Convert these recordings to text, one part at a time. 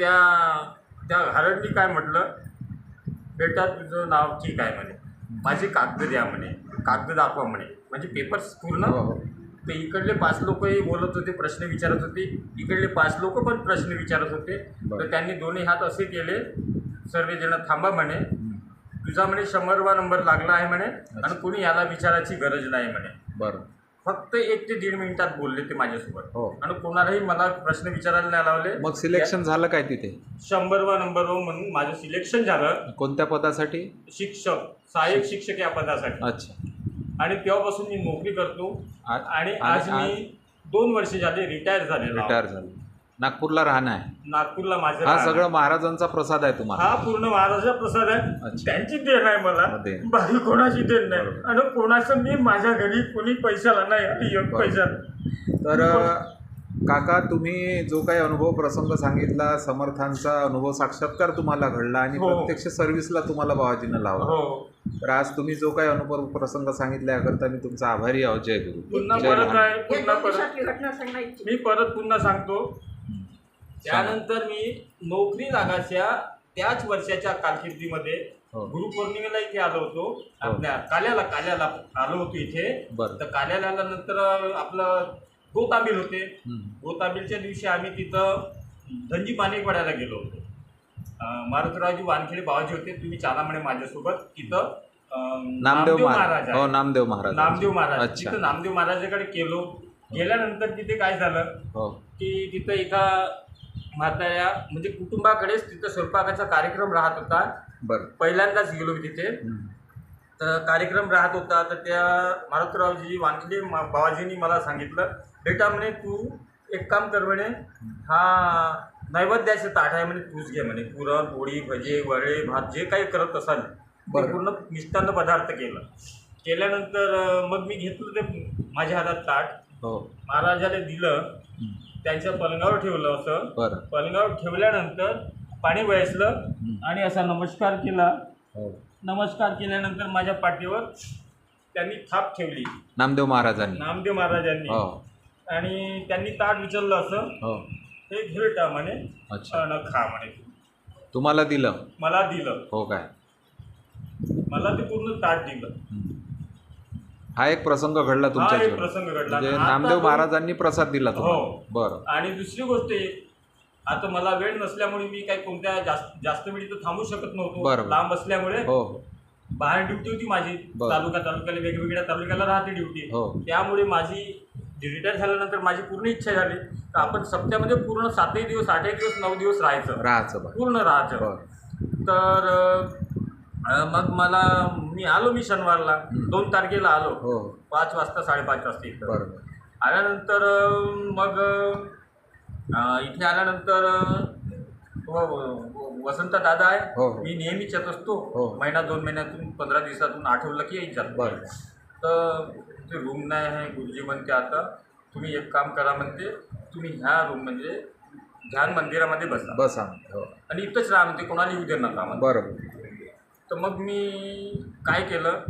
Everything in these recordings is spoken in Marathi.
मी काय म्हटलं? बेटा तुझं नाव ठीक आहे म्हणे. माझे कागद द्या म्हणे. कागद दाखवा म्हणे. म्हणजे पेपर्स पूर्ण? हो हो. तर इकडले पाच लोकही बोलत होते प्रश्न विचारत होते. इकडले पाच लोक पण प्रश्न विचारत होते. तर त्यांनी दोन्ही हात असे केले. सर्वजण थांबा म्हणे. तुझा म्हणे शंभरवा नंबर लागला आहे म्हणे. आणि कोणी याला विचारायची गरज नाही म्हणे. बरं. फक्त एक ते दीड मिनिटात बोलले ते माझ्यासोबत. हो. आणि कोणालाही मला प्रश्न विचारायला नाही लावले. मग सिलेक्शन झालं काय तिथे? शंभरवा नंबरवर म्हणून माझं सिलेक्शन झालं. कोणत्या पदासाठी? शिक्षक सहाय्यक शिक्षक या पदासाठी. अच्छा. आणि तेव्हापासून मी नोकरी करतो. आ- आणि आणि आज मी दोन वर्ष झाले रिटायर झालेलो रिटायर झालं नागपूरला राहणं आहे नागपूरला माझं हा राहणं. सगळं महाराजांचा प्रसाद आहे तुम्हाला हा पूर्ण महाराजा प्रसाद आहे अच्छा. त्यांची देण आहे मला देण. बाकी कोणाची देण नाही बरोबर. आणि कोणाचं मी माझ्या घरी कोणी पैशाला नाही आणि एक बरोबर. पैसा. तर काका तुम्ही जो काही अनुभव प्रसंग सांगितला समर्थांचा अनुभव साक्षात्कार तुम्हाला घडला आणि हो. प्रत्यक्ष सर्व्हिसला तुम्हाला बाबाजीनं लावला हो तर आज तुम्ही जो काही अनुभव प्रसंग सांगितला याकरता मी तुमचा आभारी आहोत जय गुरु पुन्हा जय परत. आहे पुन्हा परत दिवसातली घटना सांगायची मी परत पुन्हा सांगतो त्यानंतर मी नोकरी लागायच्या त्याच वर्षाच्या कारकिर्दीमध्ये हो. गुरुपौर्णिमेला इथे आलो होतो. आपल्या काल्याला काल्याला आलो होतो इथे. बरं. तर काल्याला आल्यानंतर आपलं गोतांबील होते. हं. गोतांबीलच्या दिवशी आम्ही तिथं धनजी पाणीकवाड्याला गेलो होतो. अं, मारुतीरावजी वानखेडे बाबाजी होते. तुम्ही चाला म्हणे माझ्यासोबत. तिथं अं, नामदेव महाराज. आहे. हो नामदेव महाराज. नामदेव महाराज. अच्छा. तिथं नामदेव महाराजाकडे गेलो. गेल्यानंतर तिथे काय झालं हो. की तिथं एका म्हाताऱ्या म्हणजे कुटुंबाकडेच तिथं स्वयंपाकाचा कार्यक्रम राहत होता. बरं. पहिल्यांदाच गेलो मी तिथे. तर कार्यक्रम राहत होता. तर त्या मारुतीरावजी वानखेडे मा- बाबाजींनी मला सांगितलं बेटा म्हणे तू एक काम कर म्हणे हा नैवेद्याचे ताट आहे म्हणे तूच घे म्हणे. पुरण पोळी भजे वडे भात जे काही करत असाल. पूर्ण मिष्टान्न पदार्थ केलं. केल्यानंतर मग मी घेतलं ते माझ्या हातात ताट. हो. महाराजाला दिलं. त्यांच्या पलंगावर ठेवलं असं बरं. पलंगावर ठेवल्यानंतर पाणी वयसलं. आणि असा नमस्कार केला. हो. नमस्कार केल्यानंतर माझ्या पाठीवर त्यांनी थाप ठेवली. नामदेव महाराजांनी. नामदेव महाराजांनी. हो. आणि त्यांनी ताट विचारलं असं. हो. हे घेटा म्हणे. अच्छा. अन खा म्हणे. तुम्हाला दिलं? मला दिलं. हो काय? मला ते पूर्ण ताट दिलं. हं. हा एक प्रसंग घडला हा तुमच्या एक जीवनात. प्रसंग घडला. म्हणजे आता नामदेव तो- महाराजांनी प्रसाद दिला तुम्हाला. हो. बरं. आणि दुसरी गोष्ट एक आता मला वेळ नसल्यामुळे मी काही कोणत्या जास्त जास्त वेळी तर थांबू शकत नव्हतो. बरोबर. लांब असल्यामुळे हो. हो बाहेर ड्युटी होती माझी. बरं. तालुका तालुक्याला वेगवेगळ्या तालुक्याला राहते ड्युटी हो. त्यामुळे माझी रिटायर झाल्यानंतर माझी पूर्ण इच्छा झाली. तर आपण सप्त्यामध्ये पूर्ण सातही दिवस आठही दिवस नऊ दिवस राहायचं. राहायचं बरं पूर्ण राहायचं. बरं. तर अं, मग मला मी आलो मी शनिवारला. हं. दोन तारखेला आलो. हो. पाच वाजता साडेपाच वाजता इथं. आल्यानंतर अं, मग अं, इथे आल्यानंतर अं, व- व- वसंत दादा हो, आहे. हो. मी नेहमीच येत असतो. हो. महिना दोन महिन्यातून पंधरा दिवसातून आठवलं की येत जातो. बरं तर ते रूम नाही आहे गुरुजी म्हणते आता तुम्ही एक काम करा म्हणते तुम्ही ह्या रूम म्हणजे ध्यान मंदिरामध्ये बसा. बसा हो. आणि इथंच राहा म्हणते कोणाला येऊ दे नका म्हणते. बरोबर. तर मग मी काय केलं?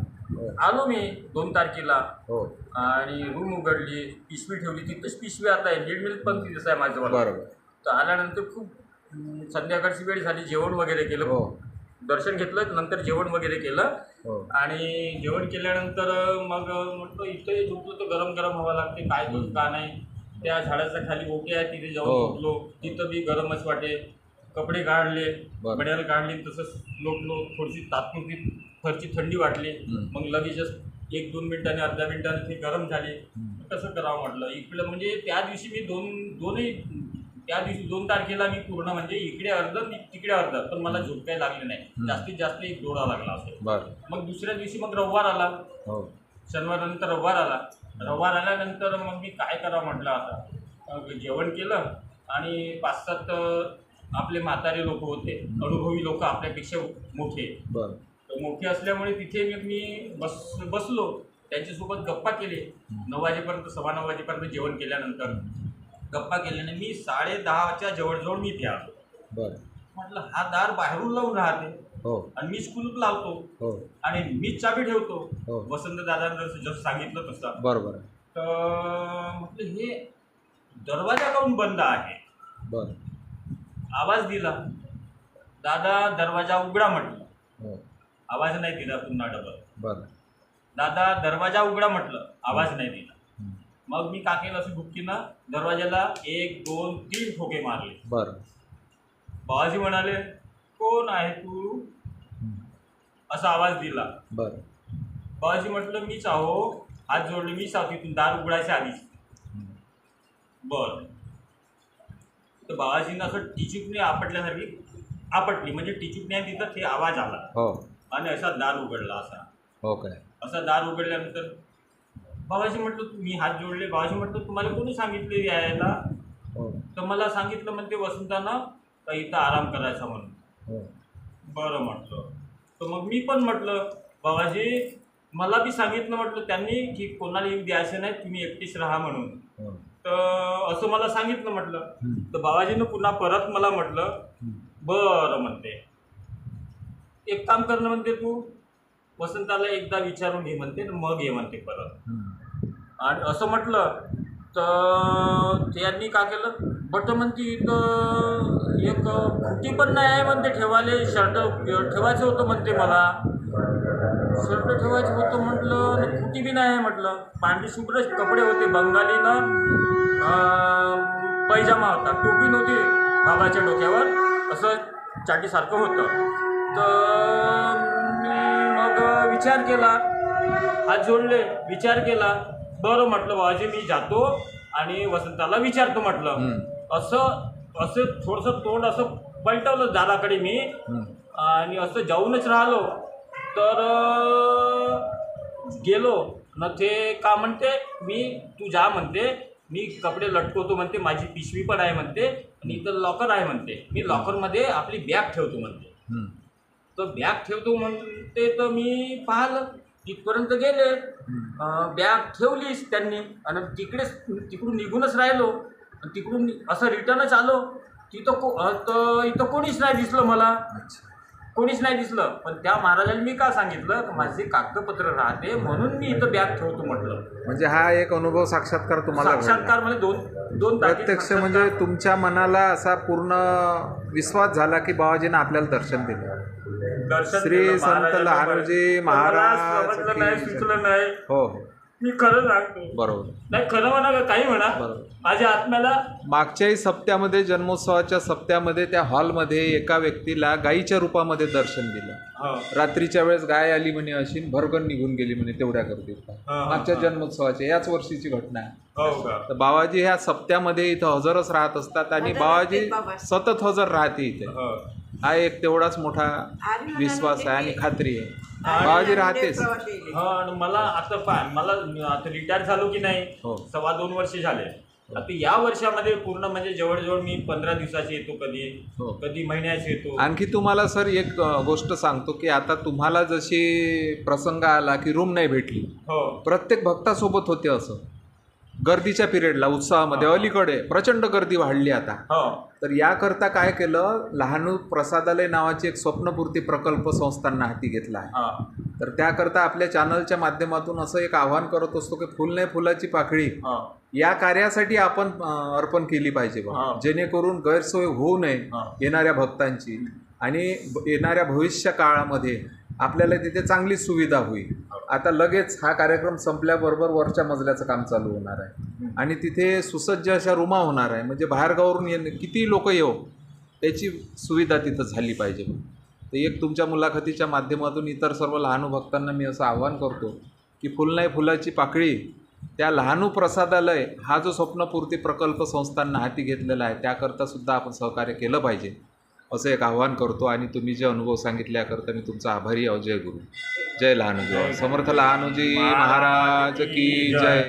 आलो मी दोन तारखेला. हो. आणि रूम उघडली पिशवी ठेवली. तिथंच पिशवी आता आहे. लीड मिल पण तिथंच आहे माझं मला. बरोबर. तर आल्यानंतर खूप संध्याकाळची वेळ झाली. जेवण वगैरे केलं. हो. दर्शन घेतलं. नंतर जेवण वगैरे केलं. हो. आणि जेवण केल्यानंतर मग म्हटलं इथे झोपलो तर गरम गरम हवा लागते. काय करू का नाही? त्या झाडाच्या खाली ओके आहे तिथे जाऊन हो. झोपलो. तिथं बी गरमच वाटे कपडे काढले बरं. काढली तसंच लोटलो थोडीशी तात्पुरती फरची थंडी वाटली. हं. मग लगेचच एक दोन मिनिटांनी अर्ध्या मिनिटांनी ती गरम झाली. हं. कसं करावं म्हटलं. इकडं म्हणजे त्या दिवशी मी दोन दोन्ही त्या दिवशी दोन तारखेला मी पूर्ण म्हणजे इकडे अर्ध तिकडे अर्ध पण मला झोप काही लागली नाही. हं. जास्तीत जास्त एक डोळा लागला असेल बरं. मग दुसऱ्या दिवशी मग रविवार आला. हो. शनिवार नंतर रविवार आला. रविवार आल्यानंतर मग मी काय करावं म्हटलं आता? मग जेवण केलं आणि पाच सात अं, आपले म्हातारे लोक होते. अनुभवी लोक आपल्यापेक्षा मोठे. बरं. तर मोठे असल्यामुळे तिथे मग मी बस बसलो. त्यांच्यासोबत गप्पा केले. नऊ वाजेपर्यंत सव्वा नऊ वाजेपर्यंत जेवण केल्यानंतर गप्पा केल्याने मी साडे दहाच्या जवळजवळ मी इथे आलो. बरं. म्हटलं हा दार बाहेरून लावून राहते. हो. आणि मीच कुलूप लावतो. हो. आणि मीच चाबी ठेवतो. हो. वसंत दादांनी जसं सांगितलं तसं. बरोबर. तर म्हटलं हे दरवाजा काऊन बंद आहे? बरं. आवाज दिला. दादा दरवाजा उघडा म्हटलं. हो. आवाज नाही दिला पुन्हा डबल. दादा दरवाजा उघडा म्हटलं. आवाज नाही दिला. हं. मग मी का केलं असं दुपकीनं दरवाजाला एक दोन तीन ठोके मारले. बरं. बाबाजी म्हणाले कोण आहे तू? हं. असा आवाज दिला. बरं. बाबाजी म्हटलं मीच आहो. हात जोडले मीच आहो तिथून दार उघडायच्या आधीच. हं. बर. तर बाबाजीनं असं टिचुकने आपटल्यासारखी आपटली. म्हणजे टिचुकने तिथं ते आवाज आला. हो. आणि असा दार उघडला असा. हो काय असा दार उघडल्यानंतर बाबाजी म्हटलं तुम्ही हात जोडले. बाबाजी म्हटलं तुम्हाला कोणी सांगितले यायला? हो. तर मला सांगितलं म्हणते वसंतानं का इथं आराम करायचा म्हणून. हो. बरं म्हटलं. तर मग मी पण म्हटलं बाबाजी मला बी सांगितलं म्हटलं त्यांनी की कोणाला येऊ द्यायचं नाही तुम्ही एकटीच राहा म्हणून. हो. तर असं मला सांगितलं म्हटलं. तर बाबाजीनं पुन्हा परत मला म्हटलं. बरं म्हणते. एक काम करणं म्हणते तू वसंताला एकदा विचारून घे म्हणते मग ये म्हणते परत. आणि असं म्हटलं तर त्यांनी का केलं? बट म्हणते इथं एक खुटी पण नाही आहे म्हणते ठेवाले शर्ट ठेवायचं होतं म्हणते मला. शर्ट ठेवायचं होतं म्हटलं आणि खुटी बी नाही आहे म्हटलं. पांढरी शुभ्र कपडे होते बंगालीनं. पैजामा होता. टोपी नव्हती बाबाच्या डोक्यावर. असं चाटीसारखं होतं. तर मी मग विचार केला. हात जोडले विचार केला. बरं म्हटलं बाबाजी मी जातो आणि वसंताला विचारतो म्हटलं. असं असं थोडंसं तोंड असं पलटवलं दादाकडे मी. आणि असं जाऊनच राहिलो. तर गेलो. न ते का म्हणते? मी तू जा म्हणते. मी कपडे लटकवतो म्हणते माझी पिशवी पण आहे म्हणते आणि इथं लॉकर आहे म्हणते. मी लॉकरमध्ये आपली बॅग ठेवतो म्हणते. तर बॅग ठेवतो म्हणते तर मी पाहिलं तिथपर्यंत गेले. बॅग ठेवलीच त्यांनी आणि तिकडेच तिकडून निघूनच राहिलो. आणि तिकडून असं रिटर्नच आलो. तिथं को तर इथं कोणीच नाही दिसलं मला. कोणीच नाही दिसलं पण त्या महाराजांनी मी का सांगितलं की माझे कागदपत्र राहते म्हणून मी इथं बॅग ठेवतो म्हटलं म्हणजे हा एक अनुभव साक्षात्कार तुम्हाला घडला. साक्षात्कार म्हणजे दोन दोन ताकीद प्रत्यक्ष साक्षात्कार. म्हणजे तुमच्या मनाला असा पूर्ण विश्वास झाला की बाबाजीनं आपल्याला दर्शन दिलं दर्शन श्री केलं संत. लहानोजी मला महाराज समजलं नाही. सुचलं नाही हो हो मी खरं सांगतो. बरोबर. नाही खरं म्हणा का काही म्हणा. बरोबर. माझ्या आत्म्याला मागच्याही सप्त्यामध्ये जन्मोत्सवाच्या सप्त्यामध्ये त्या हॉलमध्ये एका व्यक्तीला गायीच्या रूपामध्ये दर्शन दिलं. हो. रात्रीच्या वेळेस गाय आली म्हणे अशी भरगण निघून गेली म्हणे तेवढ्या गर्दीत. हा, मागच्या हा. जन्मोत्सवाच्या याच वर्षीची घटना आहे. हो का? तर बाबाजी ह्या सप्त्यामध्ये इथं हजरच राहत असतात आणि हजर बाबाजी बाबा. सतत हजर राहते इथे. हो. हा एक तेवढाच मोठा विश्वास आहे आणि खात्री आहे. बाबाजी राहतेच. हो आणि मला आता पाय मला आता रिटायर झालो की नाही हो. सव्वा दोन वर्ष झाले. आता या वर्षामध्ये पूर्ण म्हणजे जवळजवळ मी पंधरा दिवसाचे येतो कधी हो. कधी महिन्याचे येतो. आणखी तुम्हाला सर एक अ, गोष्ट सांगतो की आता तुम्हाला जशी प्रसंग आला की रूम नाही भेटली. हो. प्रत्येक भक्तासोबत होते असं. गर्दीच्या पिरियडला उत्साहामध्ये. अलीकडे प्रचंड गर्दी वाढली आता. तर याकरता काय केलं लहानू प्रसादालय नावाची एक स्वप्नपूर्ती प्रकल्प संस्थांना हाती घेतला आहे. तर त्याकरता आपल्या चॅनलच्या माध्यमातून असं एक आव्हान करत असतो की फुल नाही फुलाची पाकळी या कार्यासाठी आपण अर्पण केली पाहिजे बा. जेणेकरून गैरसोय होऊ नये. येणाऱ्या भक्तांची. आणि येणाऱ्या भविष्य काळामध्ये आपल्याला तिथे चांगली सुविधा होईल. आता लगेच हा कार्यक्रम संपल्याबरोबर वरच्या मजल्याचं काम चालू होणार आहे. आणि तिथे सुसज्ज अशा रूमा होणार आहे. म्हणजे बाहेरगावरून ये किती लोक येऊ त्याची सुविधा तिथं झाली पाहिजे. तर एक तुमच्या मुलाखतीच्या माध्यमातून इतर सर्व लहानू भक्तांना मी असं आवाहन करतो की फुल नाही फुलाची पाकळी त्या लहानू प्रसादालय हा जो स्वप्नपूर्ती प्रकल्प संस्थांना हाती घेतलेला आहे त्याकरता सुद्धा आपण सहकार्य केलं पाहिजे. असं एक आव्हान करतो आणि तुम्ही जे अनुभव सांगितल्याकरता मी तुमचा आभारी आहो. जय गुरु. जय लहानूजी. समर्थ लहानूजी महाराज की जय.